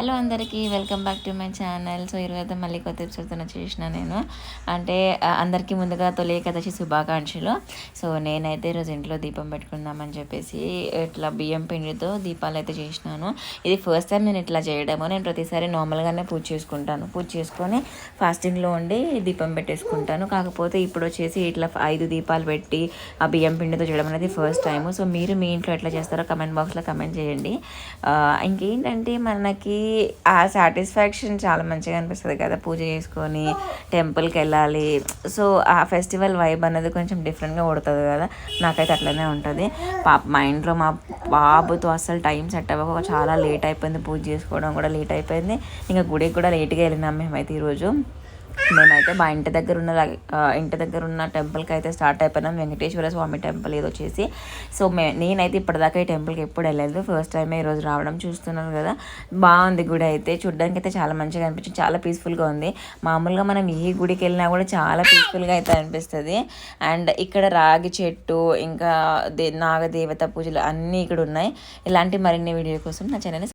Hello అందరికీ welcome back to my channel. So ఈరోజు మళ్ళీ కొత్త ఎపిసోడ్తో చేసిన నేను. అంటే అందరికీ ముందుగా తొలి ఏకాదశి శుభాకాంక్షలు. సో నేనైతే ఈరోజు ఇంట్లో దీపం పెట్టుకుందామని చెప్పేసి ఇట్లా బియ్యం పిండితో దీపాలు అయితే చేసినాను. ఇది ఫస్ట్ టైం నేను ఇట్లా చేయడము. నేను ప్రతిసారి నార్మల్గానే పూజ చేసుకుంటాను. పూజ చేసుకొని ఫాస్టింగ్లో ఉండి దీపం పెట్టేసుకుంటాను. కాకపోతే ఇప్పుడు వచ్చేసి ఇట్లా ఐదు దీపాలు పెట్టి ఆ బియ్యం పిండితో చేయడం అనేది ఫస్ట్ టైం సో మీరు మీ ఇంట్లో ఎట్లా చేస్తారో కమెంట్ బాక్స్లో కమెంట్ చేయండి. ఇంకేంటంటే మనకి ఆ సాటిస్ఫాక్షన్ చాలా మంచిగా అనిపిస్తుంది కదా పూజ చేసుకొని టెంపుల్కి వెళ్ళాలి సో ఆ ఫెస్టివల్ వైబ్ అనేది కొంచెం డిఫరెంట్గా కొడుతుంది కదా నాకైతే అట్లనే ఉంటుంది. పాప మా ఇంట్లో మా బాబుతో అసలు టైం సెట్ అవ్వక చాలా లేట్ అయిపోయింది పూజ చేసుకోవడం కూడా లేట్ అయిపోయింది. ఇంకా గుడికి కూడా లేట్గా వెళ్ళినాం మేమైతే ఈరోజు. మేమైతే మా ఇంటి దగ్గర ఉన్న ఇంటి దగ్గర ఉన్న టెంపుల్కి అయితే స్టార్ట్ అయిపోయినాం. వెంకటేశ్వర స్వామి టెంపుల్ ఏదో వచ్చేసి సో మే నేనైతే ఇప్పటిదాకా ఈ టెంపుల్కి ఎప్పుడు వెళ్ళలేదు. ఫస్ట్ టైం ఈరోజు రావడం చూస్తున్నాను కదా. బాగుంది గుడి అయితే. చూడడానికి అయితే చాలా మంచిగా అనిపించింది. చాలా పీస్ఫుల్గా ఉంది. మామూలుగా మనం ఏ గుడికి వెళ్ళినా కూడా చాలా పీస్ఫుల్గా అయితే అనిపిస్తుంది. అండ్ ఇక్కడ రాగి చెట్టు ఇంకా దే నాగదేవత పూజలు అన్నీ ఇక్కడ ఉన్నాయి. ఇలాంటి మరిన్ని వీడియో కోసం నా ఛానల్ని